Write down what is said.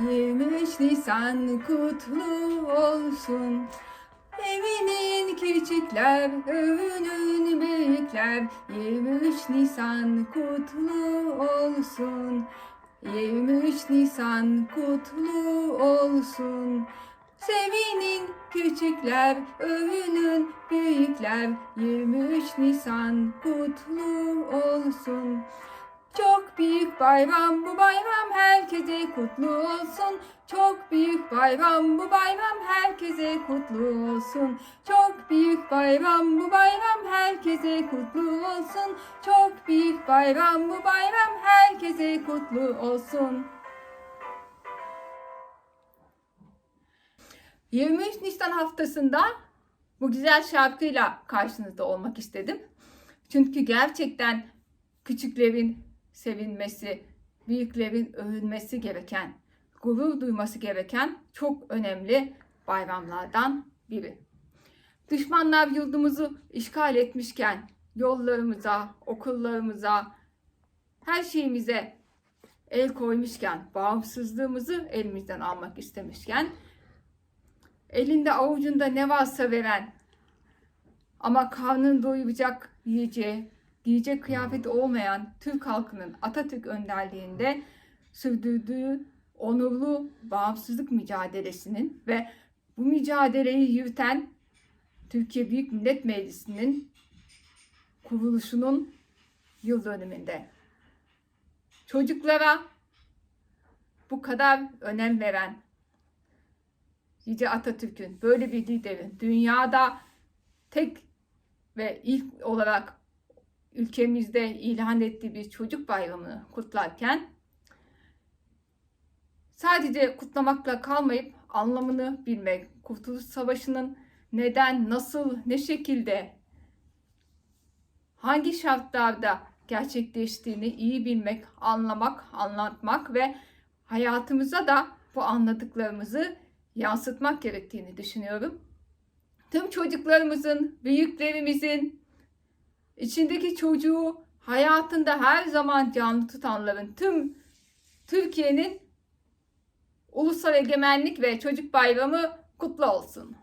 23 Nisan kutlu olsun. Evinin küçükler, övünün büyükler. 23 Nisan kutlu olsun. 23 Nisan kutlu olsun. Sevinin küçükler, övünün büyükler. 23 Nisan kutlu olsun. Büyük bayram bu bayram herkese kutlu olsun. Çok büyük bayram bu bayram herkese kutlu olsun. Çok büyük bayram bu bayram herkese kutlu olsun. Çok büyük bayram bu bayram herkese kutlu olsun. 23 Nisan haftasında bu güzel şarkıyla karşınızda olmak istedim. Çünkü gerçekten küçüklerin sevinmesi, büyüklerin övünmesi gereken, gurur duyması gereken çok önemli bayramlardan biri. Düşmanlar yurdumuzu işgal etmişken yollarımıza, okullarımıza, her şeyimize el koymuşken, bağımsızlığımızı elimizden almak istemişken, elinde avucunda ne varsa veren ama karnını doyuracak yiyeceği, giyecek kıyafeti olmayan Türk halkının Atatürk önderliğinde sürdürdüğü onurlu bağımsızlık mücadelesinin ve bu mücadeleyi yürüten Türkiye Büyük Millet Meclisi'nin kuruluşunun yıl dönümünde. Çocuklara bu kadar önem veren Yüce Atatürk'ün böyle bir liderin dünyada tek ve ilk olarak ülkemizde ilan ettiği bir çocuk bayramını kutlarken sadece kutlamakla kalmayıp anlamını bilmek, Kurtuluş Savaşı'nın neden, nasıl, ne şekilde, hangi şartlarda gerçekleştiğini iyi bilmek, anlamak, anlatmak ve hayatımıza da bu anladıklarımızı yansıtmak gerektiğini düşünüyorum. Tüm çocuklarımızın, büyüklerimizin, içindeki çocuğu hayatında her zaman canlı tutanların tüm Türkiye'nin Ulusal Egemenlik ve Çocuk Bayramı kutlu olsun.